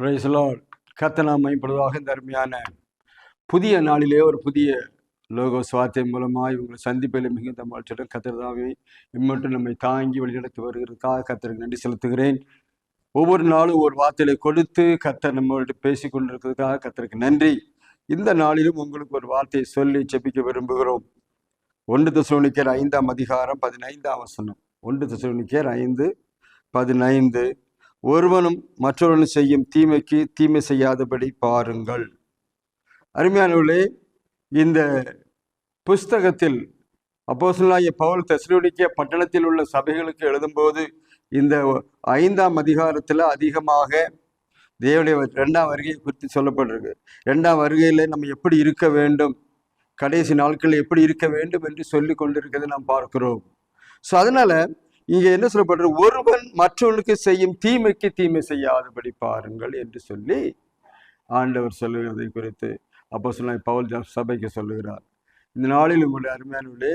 பிரைஸ்லோ கத்தனாமை பொதுவாக இந்த புதிய நாளிலே ஒரு புதிய லோகோ சுவார்த்தை மூலமாக இவங்களை சந்திப்பில் மிகுந்த மகிழ்ச்சியுடன் கத்திரதாவே இம்மட்டும் நம்மை தாங்கி வழிநடத்தி வருகிறதுக்காக கத்தருக்கு நன்றி செலுத்துகிறேன். ஒவ்வொரு நாளும் ஒரு வார்த்தையை கொடுத்து கத்தர் நம்மள்கிட்ட பேசி கொண்டிருக்கிறதுக்காக கத்தருக்கு நன்றி. இந்த நாளிலும் உங்களுக்கு ஒரு வார்த்தையை சொல்லி செபிக்க விரும்புகிறோம். ஒன்று தசுவனிக்கர் ஐந்தாம் அதிகாரம் பதினைந்தாம் வசனம். ஒன்று தசுவனிக்கர் ஐந்து பதினைந்து. ஒருவனும் மற்றொருவனும் செய்யும் தீமைக்கு தீமை செய்யாதபடி பாருங்கள். அருமையானவர்களே இந்த புஸ்தகத்தில் அப்போஸ்தலனாகிய பவுல் தெசலோனிக்கே பட்டணத்தில் உள்ள சபைகளுக்கு எழுதும்போது இந்த ஐந்தாம் அதிகாரத்தில் அதிகமாக தேவனுடைய ரெண்டாம் வருகையை குறித்து சொல்லப்பட்டிருக்கு. ரெண்டாம் வருகையில் நம்ம எப்படி இருக்க வேண்டும்? கடைசி நாட்களில் எப்படி இருக்க வேண்டும் என்று சொல்லி கொண்டிருக்கிறதை நாம் பார்க்கிறோம். ஸோ அதனால் இங்கே என்ன சொல்லப்படுறது ஒருவன் மற்றவனுக்கு செய்யும் தீமைக்கு தீமை செய்யாதபடி பாருங்கள் என்று சொல்லி ஆண்டவர் சொல்லுகிறதை குறித்து அப்போ சொன்ன பவுல் சபைக்கு சொல்லுகிறார். இந்த நாளில் உங்களுடைய அருமையானவர்களே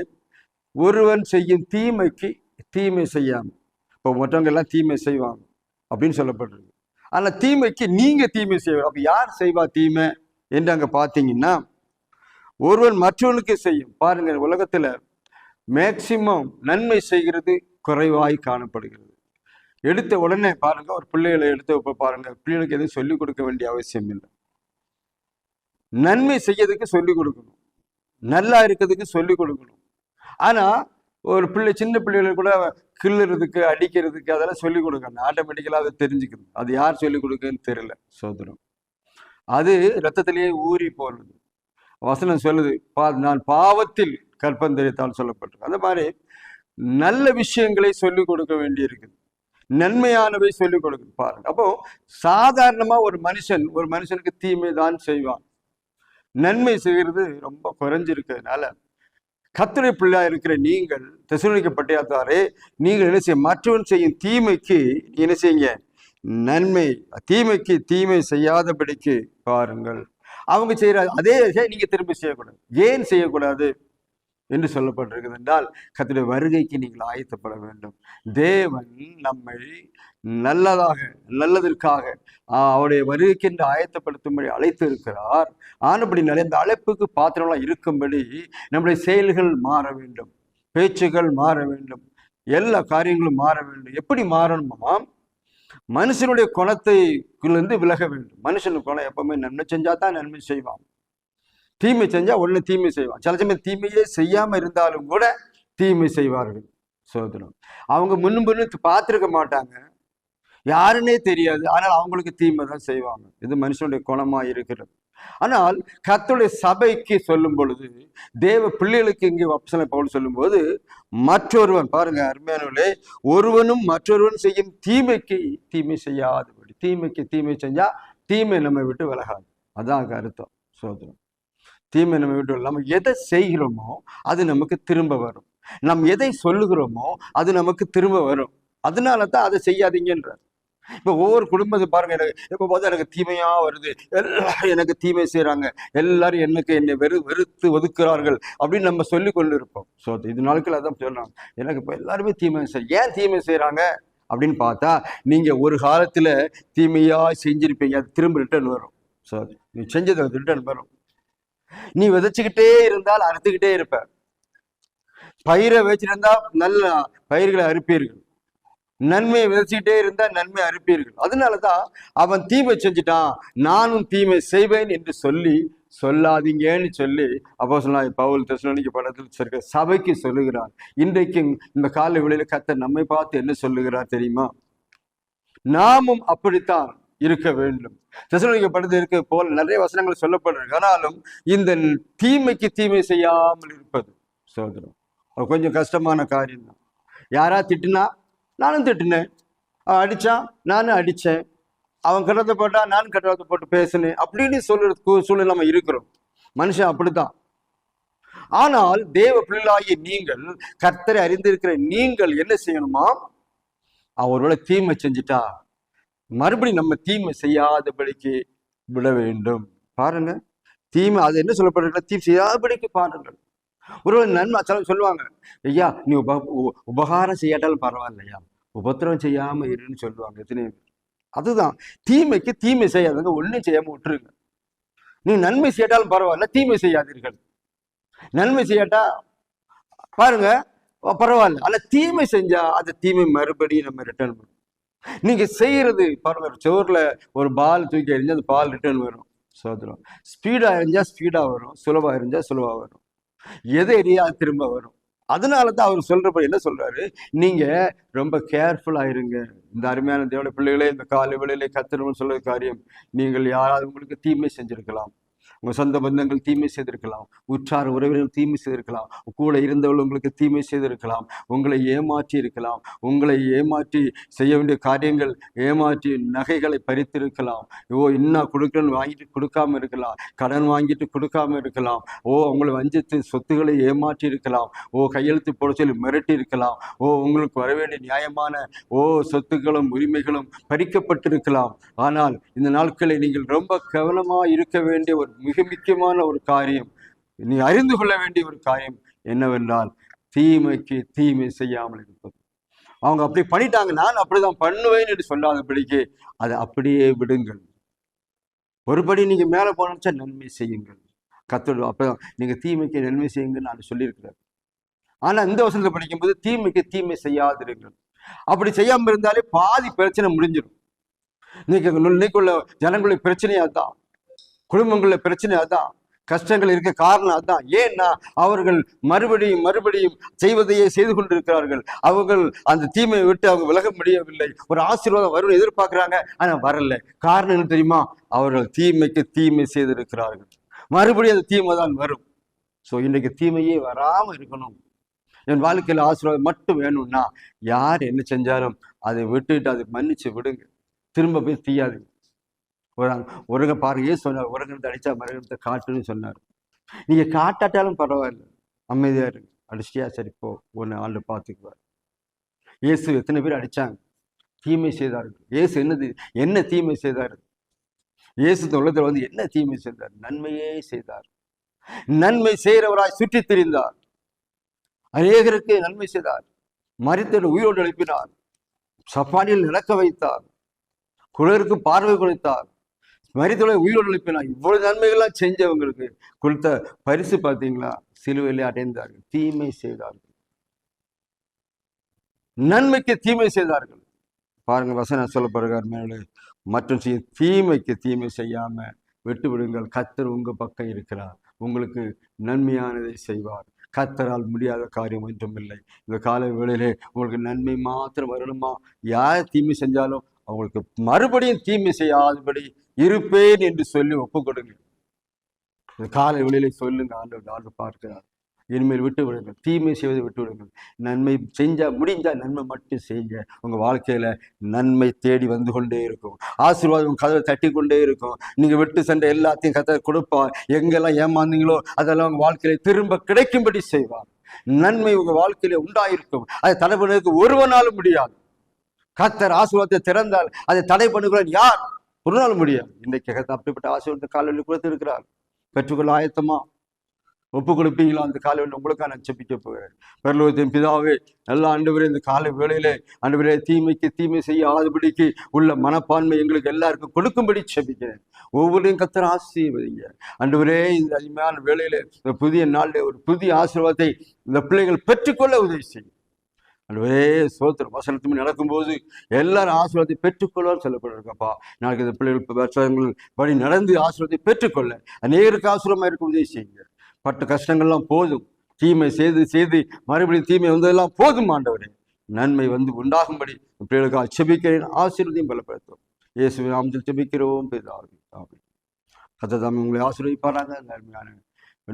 ஒருவன் செய்யும் தீமைக்கு தீமை செய்யாமல் இப்போ மற்றவங்க எல்லாம் தீமை செய்வாங்க அப்படின்னு சொல்லப்படுறது ஆனால் தீமைக்கு நீங்கள் தீமை செய்வ அப்போ யார் செய்வா தீமை என்று அங்கே பார்த்தீங்கன்னா ஒருவன் மற்றவனுக்கு செய்யும் பாருங்கள் உலகத்தில் மேக்சிமம் நன்மை செய்கிறது குறைவாய் காணப்படுகிறது. எடுத்த உடனே பாருங்க ஒரு பிள்ளைகளை எடுத்து இப்ப பாருங்க பிள்ளைகளுக்கு எதுவும் சொல்லிக் கொடுக்க வேண்டிய அவசியம் இல்லை. நன்மை செய்யறதுக்கு சொல்லிக் கொடுக்கணும். நல்லா இருக்கிறதுக்கு சொல்லிக் கொடுக்கணும். ஆனா ஒரு பிள்ளை சின்ன பிள்ளைகளுக்கு கூட கிள்ளுறதுக்கு அடிக்கிறதுக்கு அதெல்லாம் சொல்லிக் கொடுக்கணும் ஆட்டோமேட்டிக்கலாக அதை தெரிஞ்சுக்கணும். அது யார் சொல்லிக் கொடுக்குன்னு தெரியல சோதனம். அது ரத்தத்திலேயே ஊறி போறது. வசனம் சொல்லுது பா நான் பாவத்தில் கற்பந்தரித்தால் சொல்லப்பட்டிருக்கு. அந்த மாதிரி நல்ல விஷயங்களை சொல்லிக் கொடுக்க வேண்டியிருக்குது. நன்மையானவை சொல்லிக் கொடுக்க பாருங்க. அப்போ சாதாரணமா ஒரு மனுஷன் ஒரு மனுஷனுக்கு தீமை தான் செய்வான். நன்மை செய்கிறது ரொம்ப குறைஞ்சிருக்கிறதுனால கத்திரை பிள்ளை இருக்கிற நீங்கள் தெசனிக்கப்பட்டாரே நீங்கள் என்ன செய்ய மற்றவன் செய்யும் தீமைக்கு என்ன செய்யுங்க? நன்மை தீமைக்கு தீமை செய்யாதபடிக்கு பாருங்கள். அவங்க செய்யற அதே விஷயம் நீங்க திரும்பி செய்யக்கூடாது. ஏன் செய்யக்கூடாது? என்று சொல்லப்பட்டிருக்கிறது என்றால் கர்த்தருடைய வருகைக்கு நீங்கள் ஆயத்தப்பட வேண்டும். தேவன் நம்மை நல்லதாக நல்லதற்காக ஆஹ், அவருடைய வருகைக்கு என்று ஆயத்தப்படுத்தும்படி அழைத்து இருக்கிறார் ஆனபடினாலே இந்த அழைப்புக்கு பாத்திரம்லாம் இருக்கும்படி நம்முடைய செயல்கள் மாற வேண்டும். பேச்சுகள் மாற வேண்டும். எல்லா காரியங்களும் மாற வேண்டும். எப்படி மாறணுமா? மனுஷனுடைய குணத்தை இருந்து விலக வேண்டும். மனுஷனுக்கு குணம் எப்பவுமே நன்மை செஞ்சா தான் நன்மை செய்வான். தீமை செஞ்சா உடனே தீமை செய்வான். சில சமயம் தீமையே செய்யாம இருந்தாலும் கூட தீமை செய்வார்கள் சோதனம். அவங்க முன்னும் முன்னும் பார்த்துருக்க மாட்டாங்க. யாருன்னே தெரியாது. ஆனால் அவங்களுக்கு தீமை தான் செய்வாங்க. இது மனுஷனுடைய குணமா இருக்கிறது. ஆனால் கத்துடைய சபைக்கு சொல்லும் பொழுது தேவ பிள்ளைகளுக்கு இங்கே வப்சனை பவுல் சொல்லும்போது மற்றொருவன் பாருங்க அருமையானவர்களே ஒருவனும் மற்றொருவன் செய்யும் தீமைக்கு தீமை செய்யாதபடி. தீமைக்கு தீமை செஞ்சா தீமை நம்மை விட்டு விலகாது. அதான் அர்த்தம் சோதனம். தீமை நம்ம விட்டு நம்ம எதை செய்கிறோமோ அது நமக்கு திரும்ப வரும். நாம் எதை சொல்லுகிறோமோ அது நமக்கு திரும்ப வரும். அதனால தான் அதை செய்யாதீங்கன்றார். இப்போ ஒவ்வொரு குடும்பத்தை பாருங்க எனக்கு இப்போ பார்த்தா எனக்கு தீமையா வருது. எல்லாரும் எனக்கு தீமை செய்கிறாங்க எல்லாரும் எனக்கு என்னை வெறு வெறுத்து ஒதுக்குறார்கள் அப்படின்னு நம்ம சொல்லி கொண்டு இருப்போம் ஸோ இது நாட்கள் அதான் சொல்றாங்க எனக்கு இப்போ எல்லாருமே தீமை செய்ய ஏன் தீமை செய்கிறாங்க அப்படின்னு பார்த்தா நீங்க ஒரு காலத்துல தீமையா செஞ்சிருப்பீங்க. அது திரும்ப ரிட்டர்ன் வரும். ஸோ நீ செஞ்சது ரிட்டர்ன் வரும். நீ விதைச்சுக்கிட்டே இருந்தால் அறுத்துக்கிட்டே இருப்ப. பயிரை வச்சிருந்தா நல்ல பயிர்களை அறுப்பீர்கள். நன்மையை விதைச்சுக்கிட்டே இருந்தா நன்மை அறுப்பீர்கள். அதனாலதான் அவன் தீமை செஞ்சுட்டான். நானும் தீமை செய்வேன் என்று சொல்லி சொல்லாதீங்கன்னு சொல்லி அப்போ சொன்னா பவுல் தசுனிக்கு படத்தில் இருக்க சபைக்கு சொல்லுகிறார். இன்றைக்கு இந்த கால வேளையில கத்த நம்மை பார்த்து என்ன சொல்லுகிறார் தெரியுமா? நாமும் அப்படித்தான். இருக்க வேண்டும். தெசலோனிக்க படத்தில் இருக்க போல் நிறைய வசனங்கள் சொல்லப்படுறது ஆனாலும் இந்த தீமைக்கு தீமை செய்யாமல் இருப்பது சோதரம் கொஞ்சம் கஷ்டமான காரியம் தான். யாரா திட்டுனா நானும் திட்டினேன். அவன் அடிச்சான் நானும் அடித்தேன் அவன் கட்டத்தை போட்டா நானும் கட்டத்தை போட்டு பேசினேன். அப்படின்னு சொல்லுற சூழ்நிலை நம்ம இருக்கிறோம். மனுஷன் அப்படித்தான். ஆனால் தேவ பிள்ளாயி நீங்கள் கர்த்தரை அறிந்திருக்கிற நீங்கள் என்ன செய்யணுமா? அவரோட தீமை செஞ்சுட்டா மறுபடி நம்ம தீமை செய்யாதபடிக்கு விட வேண்டும். பாருங்க. தீமை அது என்ன சொல்லப்படுற தீமை செய்யாதபடிக்கு பாருங்கள். ஒரு நன்மை சிலர் சொல்லுவாங்க. ஐயா நீ உப உ- உபகாரம் செய்யாட்டாலும் பரவாயில்லையா? உபத்திரம் செய்யாம இருன்னு சொல்லுவாங்க எத்தனை அதுதான். தீமைக்கு தீமை செய்யாதுங்க ஒன்றும் செய்யாம விட்டுருங்க. நீ நன்மை செய்யாட்டாலும் பரவாயில்ல தீமை செய்யாதீர்கள். நன்மை செய்யாட்டா பாருங்க பரவாயில்ல. ஆனால் தீமை செஞ்சா அந்த தீமை மறுபடியும் நம்ம ரிட்டர்ன் பண்ணும் நீங்க செய்யறது பாருங்க சோர்ல ஒரு பால் தூக்கி எறிஞ்சு அந்த பால் ரிட்டர்ன் வரும். சோதரம் ஸ்பீடா எறிஞ்சா ஸ்பீடா வரும். சுலபா எறிஞ்சா சுலபா வரும். எதை எரியா திரும்ப வரும். அதனால தான் அவர் சொல்றப்ப என்ன சொல்றாரு? நீங்க ரொம்ப கேர்ஃபுல்லா இருங்க. இந்த அருமையான தேவன பிள்ளைகளே இந்த காலை வேளையிலே கத்தணும்னு சொல்ற காரியம் நீங்கள் யாராவது உங்களுக்கு தீமை செஞ்சிருக்கலாம். உங்கள் சொந்த பந்தங்கள் தீமை செய்திருக்கலாம். உற்றார் உறவினர்கள் தீமை செய்திருக்கலாம். கூட இருந்தவர்கள் உங்களுக்கு தீமை செய்திருக்கலாம். உங்களை ஏமாற்றி இருக்கலாம். உங்களை ஏமாற்றி செய்ய வேண்டிய காரியங்கள் ஏமாற்றி நகைகளை பறித்திருக்கலாம். ஓ இன்னும் கொடுக்கணும்னு வாங்கிட்டு கொடுக்காம இருக்கலாம். கடன் வாங்கிட்டு கொடுக்காம இருக்கலாம். ஓ உங்களை வஞ்சித்து சொத்துக்களை ஏமாற்றி இருக்கலாம். ஓ கையெழுத்து போட சொல்லி மிரட்டி இருக்கலாம். ஓ உங்களுக்கு வர வேண்டிய நியாயமான ஓ சொத்துக்களும் உரிமைகளும் பறிக்கப்பட்டிருக்கலாம். ஆனால் இந்த நாட்களை நீங்கள் ரொம்ப கவனமா இருக்க வேண்டிய ஒரு மிக முக்கியமான ஒரு காரியம் நீ அறிந்து கொள்ள வேண்டிய ஒரு காரியம் என்னவென்றால் தீமைக்கு தீமை செய்யாமல் இருப்பது. அவங்க அப்படி பண்ணிட்டாங்க நான் அப்படிதான் பண்ணுவேன் என்று சொல்லாதபடிக்கு அதை அப்படியே விடுங்கள். ஒருபடி நீங்க மேல போனச்சா நன்மை செய்யுங்கள். கத்தோடு அப்பதான் நீங்க தீமைக்கு நன்மை செய்யுங்கள் நான் சொல்லியிருக்கிறேன். ஆனா இந்த வசனத்தை படிக்கும்போது தீமைக்கு தீமை செய்யாதிருங்கள். அப்படி செய்யாம இருந்தாலே பாதி பிரச்சனை முடிஞ்சிடும். இன்னைக்கு இன்னைக்குள்ள ஜனங்களுடைய பிரச்சனையா தான் குடும்பங்களில் பிரச்சனை அதான். கஷ்டங்கள் இருக்க காரணம் அதான். ஏன்னா அவர்கள் மறுபடியும் மறுபடியும் செய்வதையே செய்து கொண்டிருக்கிறார்கள். அவர்கள் அந்த தீமையை விட்டு அவங்க விலக முடியவில்லை. ஒரு ஆசீர்வாதம் வரும்னு எதிர்பார்க்கிறாங்க ஆனா வரல. காரணம் என்ன தெரியுமா? அவர்கள் தீமைக்கு தீமை செய்திருக்கிறார்கள். மறுபடியும் அந்த தீமை தான் வரும். ஸோ இன்னைக்கு தீமையே வராமல் இருக்கணும். என் வாழ்க்கையில் ஆசீர்வாதம் மட்டும் வேணும்னா யார் என்ன செஞ்சாலும் அதை விட்டுட்டு அதை மன்னிச்சு விடுங்க. திரும்ப போய் தீயாதுங்க. ஒரு ஒருங்க பாருங்க ஏன் சொன்னார்? உரங்கத்தை அடித்தா மரகத்தை காட்டுன்னு சொன்னார். நீங்க காட்டாட்டாலும் பரவாயில்ல. அமைதியா இருங்க. அடிச்சிட்டியா? சரி போ. ஒன்று ஆண்டு பார்த்துக்குவார் இயேசு எத்தனை பேர் அடிச்சாங்க? தீமை செய்தார்கள். இயேசு என்னது? என்ன தீமை செய்தார்? இயேசு உலகத்தில் வந்து என்ன தீமை செய்தார்? நன்மையே செய்தார். நன்மை செய்கிறவராய் சுற்றித் திரிந்தார். அநேகருக்கு நன்மை செய்தார். மறித்தோடு உயிரோடு எழுப்பினார். சப்பானியில் நடக்க வைத்தார். குழருக்கு பார்வை கொடுத்தார். மரித்தோட உயிரோடு எழுப்பினார் இவ்வளவு நன்மைகள்லாம் செஞ்சவங்களுக்கு கொடுத்த பரிசு பார்த்தீங்களா? சிலுவையிலே அடைந்தார்கள். தீமை செய்தார்கள். நன்மைக்கு தீமை செய்தார்கள். பாருங்க வசனம் சொல்லப்படுகிறார் மேலே. மற்றும் செய்ய தீமைக்கு தீமை செய்யாம விட்டு விடுங்கள். கத்தர் உங்க பக்கம் இருக்கிறார். உங்களுக்கு நன்மையானதை செய்வார். கத்தரால் முடியாத காரியம் ஒன்றும் இல்லை இந்த கால வேளையிலே உங்களுக்கு நன்மை மாத்திரம் வரணுமா? யார் தீமை செஞ்சாலும் அவங்களுக்கு மறுபடியும் தீமை செய்யாதபடி இருப்பேன் என்று சொல்லி ஒப்பு கொடுங்க. காலை வெளியில சொல்லுங்க ஆண்டு ஆண்டு பார்க்கிறார். இனிமேல் விட்டு விடுங்கள். தீமை செய்வதை விட்டு விடுங்கள். நன்மை செஞ்சால் முடிஞ்சால் நன்மை மட்டும் செய்யுங்க. உங்கள் வாழ்க்கையில் நன்மை தேடி வந்து கொண்டே இருக்கும். ஆசீர்வாதம் உங்கள் கதவை தட்டி கொண்டே இருக்கும். நீங்கள் விட்டு சென்ற எல்லாத்தையும் கதை கொடுப்பார். எங்கெல்லாம் ஏமாந்தீங்களோ அதெல்லாம் உங்கள் வாழ்க்கையில திரும்ப கிடைக்கும்படி செய்வார். நன்மை உங்கள் வாழ்க்கையில உண்டாயிருக்கும். அதை தலைவனுக்கு ஒருவனாலும் முடியாது. கத்தர் ஆசீர்வாதத்தை திறந்தால் அதை தடை பண்ணுகிறார் யார்? ஒரு நாள் முடியும் இன்றைக்கு கர்த்தர் அப்படிப்பட்ட ஆசீர்வாதத்தை காலையில் கொடுத்திருக்கிறார் பெற்றுக்கொள்ள ஆயத்தமா? ஒப்பு கொடுப்பீங்களா அந்த காலை வேலை உங்களுக்காக நான் செப்பிக்க போகிறேன். பெருலோகத்தின் பிதாவே எல்லா ஆண்டு இந்த காலை வேளையிலே ஆண்டு தீமைக்கு தீமை செய்யாதபடிக்கு உள்ள மனப்பான்மை எங்களுக்கு எல்லாருக்கும் கொடுக்கும்படி செபிக்கிறேன் ஒவ்வொருடையும் கத்திர ஆசீர்வதிங்க. ஆண்டவரே இந்த அருமையான வேளையில இந்த புதிய நாளில் ஒரு புதிய ஆசீர்வாதத்தை இந்த பிள்ளைகள் பெற்றுக்கொள்ள உதவி செய்யும். அல்லவே சோத்திர வசனத்துமே நடக்கும்போது எல்லாரும் ஆசீர்வாதத்தை பெற்றுக்கொள்ள சொல்லப்பட்டிருக்கப்பா. நாளைக்கு இந்த பிள்ளைகள் வருஷங்கள் படி நடந்து ஆசீர்வாதத்தை பெற்றுக்கொள்ள அநேகருக்கு ஆசீர்வமாக இருக்க உதவி செய்யுங்க பட்ட கஷ்டங்கள்லாம் போதும். தீமை செய்து செய்து மறுபடியும் தீமை வந்ததெல்லாம் போதும் ஆண்டவரே. நன்மை வந்து உண்டாகும்படி பிள்ளைகளுக்கு அச்சபிக்கிறேன் ஆசீர்வதியும் பலப்படுத்தும் இயேசுவின் நாமத்தில் செபிக்கிறோம் பிதாவே ஆமென். கத்த தாமே உங்களை ஆசீர்வதிப்பாராங்க இந்த அருமையான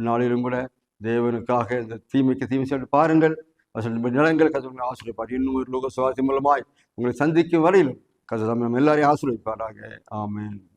நாளிலும் கூட தேவனுக்காக இந்த தீமைக்கு தீமை செய்து பாருங்கள். நிலங்கள் கதை ஆசிரியப்பார். இன்னும் ஒரு லோக சுவாசி மூலமாய் உங்களை சந்திக்கும் வரையிலும் கதை நம்ம எல்லாரையும் ஆசிரியப்பாராக. ஆமேன்.